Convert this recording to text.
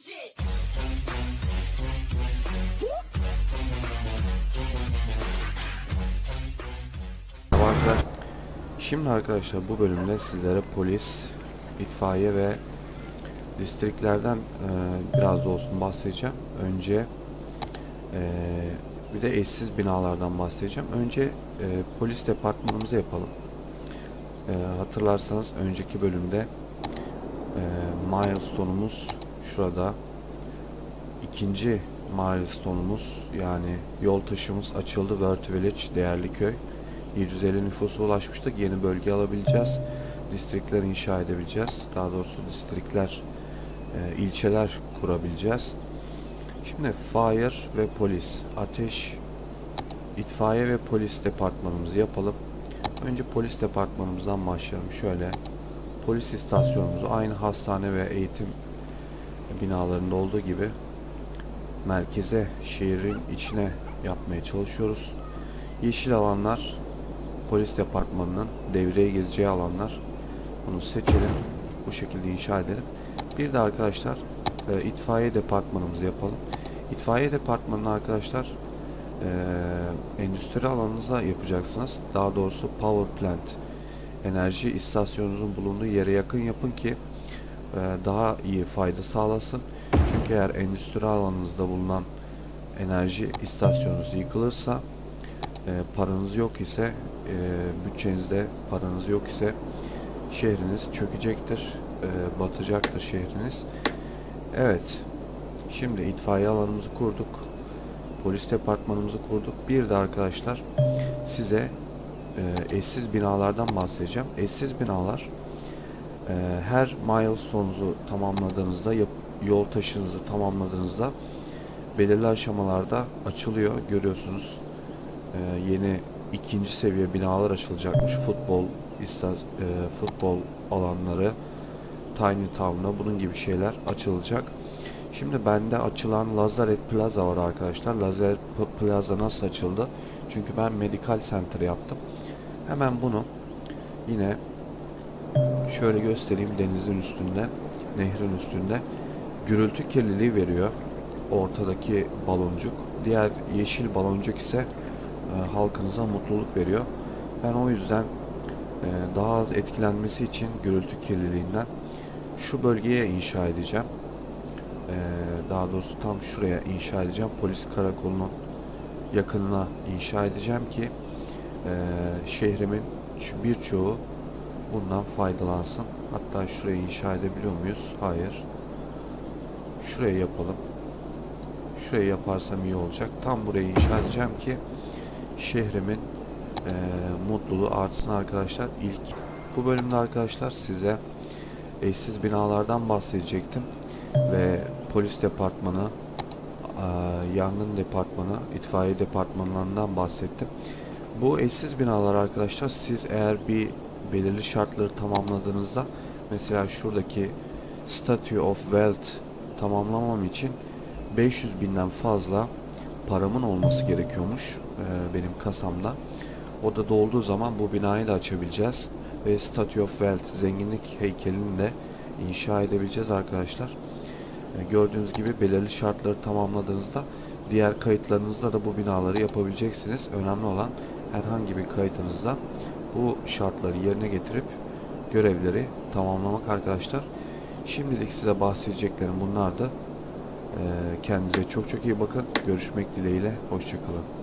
Magic. Şimdi arkadaşlar bu bölümde sizlere polis, itfaiye ve distriklerden e, biraz da olsun bahsedeceğim. Önce e, bir de eşsiz binalardan bahsedeceğim. Önce e, polis departmanımızı yapalım. E, hatırlarsanız önceki bölümde e, milestone'umuz şurada. ikinci milestone'umuz yani yol taşımız açıldı. Verti Village, değerli köy. 750 nüfusa ulaşmıştık. Yeni bölge alabileceğiz. Distrikler inşa edebileceğiz. Daha doğrusu distrikler, e, ilçeler kurabileceğiz. Şimdi fire ve polis, ateş, itfaiye ve polis departmanımızı yapalım. Önce polis departmanımızdan başlayalım. Şöyle polis istasyonumuzu aynı hastane ve eğitim binalarında olduğu gibi merkeze, şehrin içine yapmaya çalışıyoruz. Yeşil alanlar polis departmanının devreye gezeceği alanlar. Bunu seçelim. Bu şekilde inşa edelim. Bir de arkadaşlar e, itfaiye departmanımızı yapalım. İtfaiye departmanını arkadaşlar e, endüstri alanınıza yapacaksınız. Daha doğrusu power plant enerji istasyonunuzun bulunduğu yere yakın yapın ki daha iyi fayda sağlasın. Çünkü eğer endüstri alanınızda bulunan enerji istasyonunuz yıkılırsa e, paranız yok ise e, bütçenizde paranız yok ise şehriniz çökecektir, e, batacaktır şehriniz. Evet, şimdi itfaiye alanımızı kurduk, polis departmanımızı kurduk. Bir de arkadaşlar size e, eşsiz binalardan bahsedeceğim. Eşsiz binalar e, her milestone'unuzu tamamladığınızda, yol taşınızı tamamladığınızda belirli aşamalarda açılıyor. Görüyorsunuz e, yeni ikinci seviye binalar açılacakmış. Futbol, ista- e, futbol alanları, Tiny Town'a bunun gibi şeyler açılacak. Şimdi bende açılan Lazaret Plaza var arkadaşlar. Lazaret Plaza nasıl açıldı? Çünkü ben Medical Center yaptım. Hemen bunu yine şöyle göstereyim denizin üstünde, nehrin üstünde gürültü kirliliği veriyor ortadaki baloncuk. Diğer yeşil baloncuk ise e, halkınıza mutluluk veriyor. Ben o yüzden e, daha az etkilenmesi için gürültü kirliliğinden şu bölgeye inşa edeceğim. E, daha doğrusu tam şuraya inşa edeceğim. Polis karakolunun yakınına inşa edeceğim ki e, şehrimin birçoğu bundan faydalansın. Hatta şuraya inşa edebiliyor muyuz? Hayır. Şuraya yapalım. Şuraya yaparsam iyi olacak. Tam buraya inşa edeceğim ki şehrimin eee, mutluluğu artsın arkadaşlar. İlk bu bölümde arkadaşlar size eşsiz binalardan bahsedecektim ve polis departmanı, eee, yangın departmanı, itfaiye departmanlarından bahsettim. Bu eşsiz binalar arkadaşlar siz eğer bir belirli şartları tamamladığınızda mesela şuradaki Statue of Wealth tamamlamam için 500 binden fazla paramın olması gerekiyormuş e, benim kasamda. O da dolduğu zaman bu binayı da açabileceğiz ve Statue of Wealth zenginlik heykelini de inşa edebileceğiz arkadaşlar. E, gördüğünüz gibi belirli şartları tamamladığınızda diğer kayıtlarınızda da bu binaları yapabileceksiniz. Önemli olan herhangi bir kayıtınızda bu şartları yerine getirip görevleri tamamlamak arkadaşlar. Şimdilik size bahsedeceklerim bunlardı. Ee, kendinize çok çok iyi bakın. Görüşmek dileğiyle. Hoşçakalın.